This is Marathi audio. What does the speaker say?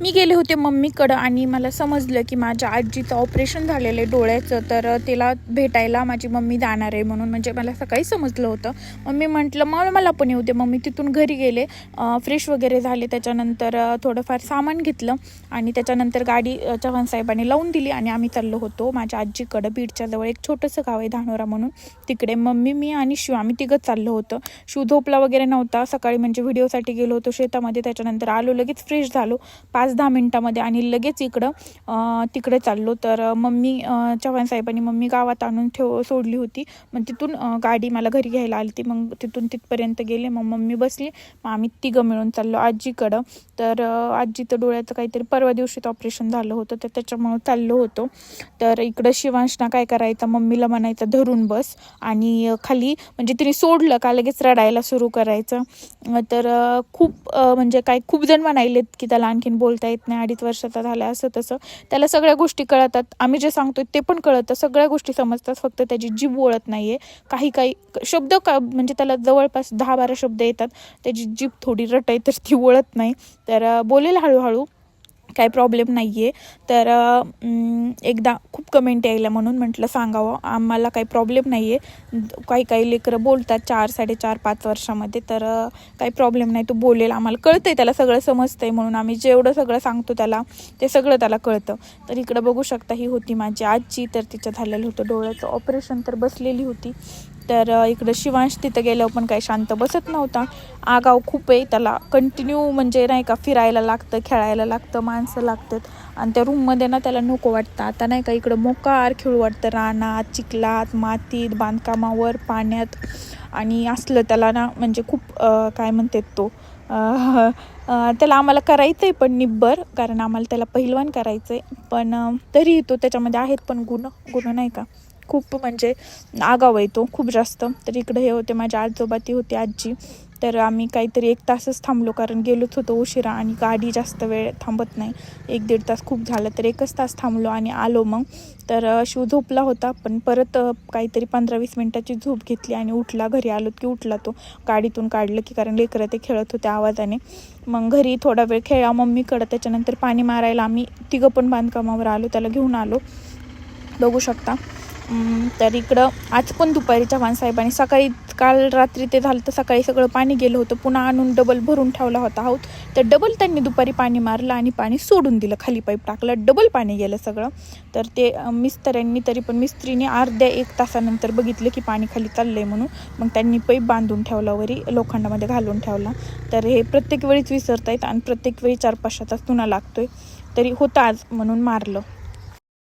मी गेले होते मम्मीकडं आणि मला समजलं की माझ्या आजीचं ऑपरेशन झालेलं आहे डोळ्याचं तर तिला भेटायला माझी मम्मी जाणार आहे म्हणून म्हणजे मला सकाळी समजलं होतं. मम्मी म्हटलं मग मला पण येऊ दे मम्मी तिथून घरी गेले फ्रेश वगैरे झाले त्याच्यानंतर थोडंफार सामान घेतलं आणि त्याच्यानंतर गाडी चव्हाण साहेबांनी लावून दिली आणि आम्ही चाललो होतो. माझ्या आजीकडं बीडच्या जवळ एक छोटंसं गाव आहे धानोरा म्हणून. तिकडे मम्मी मी आणि शिव आम्ही तिघंच चाललो होतं. शिव झोपला वगैरे नव्हता. सकाळी म्हणजे व्हिडिओसाठी गेलो होतो शेतामध्ये. त्याच्यानंतर आलो लगेच फ्रेश झालो. पाच दहा मिनटामध्ये आणि लगेच इकडं तिकडे चाललो. तर मम्मी चव्हाण साहेबांनी मम्मी गावात आणून ठेव सोडली होती. मग तिथून गाडी मला घरी घ्यायला आली ती मग तिथून तिथपर्यंत गेले. मग मम्मी बसली. मग आम्ही तिघं मिळून चाललो आजीकडं. तर आजी आजीचं डोळ्याचं काहीतरी परवा दिवशीत ऑपरेशन झालं होतं. तर त्याच्यामुळं चाललो होतो. तर इकडं शिवांशना काय करायचं? मम्मीला म्हणायचं धरून बस. आणि खाली म्हणजे तिने सोडलं का लगेच रडायला सुरू करायचं. तर खूप म्हणजे काय खूप जण म्हणायलेत की त्याला आणखीन बोल बोलता येत नाही अडीच वर्षाचा झाला असं तसं. त्याला सगळ्या गोष्टी कळतात. आम्ही जे सांगतो ते पण कळतं. सगळ्या गोष्टी समजतात. फक्त त्याची जीभ ओळत नाही आहे काही काही शब्द का म्हणजे त्याला जवळपास दहा बारा शब्द येतात. त्याची जीभ थोडी रट आहे तर ती वळत नाही. तर बोलेल हळूहळू. काही प्रॉब्लेम नाही आहे तर एकदा खूप कमेंट यायला म्हणून म्हटलं सांगावं. आम्हाला काही प्रॉब्लेम नाही आहे काही काही लेकरं बोलतात चार साडेचार पाच वर्षामध्ये. तर काही प्रॉब्लेम नाही. तो बोलेल आम्हाला कळतंय त्याला सगळं समजतंय म्हणून आम्ही जेवढं सगळं सांगतो त्याला ते सगळं त्याला कळतं. तर इकडं बघू शकता ही होती माझी आजी. तर तिच्या झालेलं होतं डोळ्याचं ऑपरेशन तर बसलेली होती. तर इकडं शिवांश तिथं गेल्यावर पण काही शांत बसत नव्हता. आगाव खूप आहे त्याला कंटिन्यू म्हणजे नाही का फिरायला लागतं खेळायला लागतं माणसं लागतात. आणि त्या रूममध्ये ना त्याला नको वाटतं. आता नाही का इकडं मोकार खेळू वाटतं रानात चिखलात मातीत बांधकामावर पाण्यात. आणि असलं त्याला ना म्हणजे खूप काय म्हणतात तो त्याला आम्हाला करायचं आहे पण निब्बर कारण आम्हाला त्याला पहिलवान करायचं आहे पण तरीही तो त्याच्यामध्ये आहेत पण गुण गुण नाही का. खूप म्हणजे आगाव आहे तो खूप जास्त. तर इकडे हे होते माझ्या आजोबा ती होती आजी. तर आम्ही काहीतरी एक तासच थांबलो कारण गेलोच होतो उशिरा आणि गाडी जास्त वेळ थांबत नाही. एक दीड तास खूप झालं तर एकच तास थांबलो आणि आलो मग. तर शिव झोपला होता पण परत काहीतरी पंधरा वीस मिनटाची झोप घेतली आणि उठला. घरी आलो की उठला तो. गाडीतून काढलं की कारण लेकरं ते खेळत होते आवाजाने. मग घरी थोडा वेळ खेळा. मम्मीकडं त्याच्यानंतर पाणी मारायला आम्ही तिघं पण बांधकामावर आलो त्याला घेऊन आलो. बघू शकता. तर इकडं आज पण दुपारी चव्हाण साहेबांनी सकाळी काल रात्री ते झालं तर सकाळी सगळं पाणी गेलं होतं. पुन्हा आणून डबल भरून ठेवला होता आहोत. तर डबल त्यांनी दुपारी पाणी मारलं आणि पाणी सोडून दिलं. खाली पाईप टाकलं डबल पाणी गेलं सगळं. तर ते मिस्त्र्यांनी तरी पण मिस्त्रीने अर्ध्या एक तासानंतर बघितलं की पाणी खाली चाललं आहे म्हणून. मग त्यांनी पाईप बांधून ठेवला वरी लोखंडामध्ये घालून ठेवला. तर हे प्रत्येक वेळीच विसरतायत आणि प्रत्येक वेळी चार पाचशा तास लागतो लागतोय. तरी होता आज म्हणून मारलं.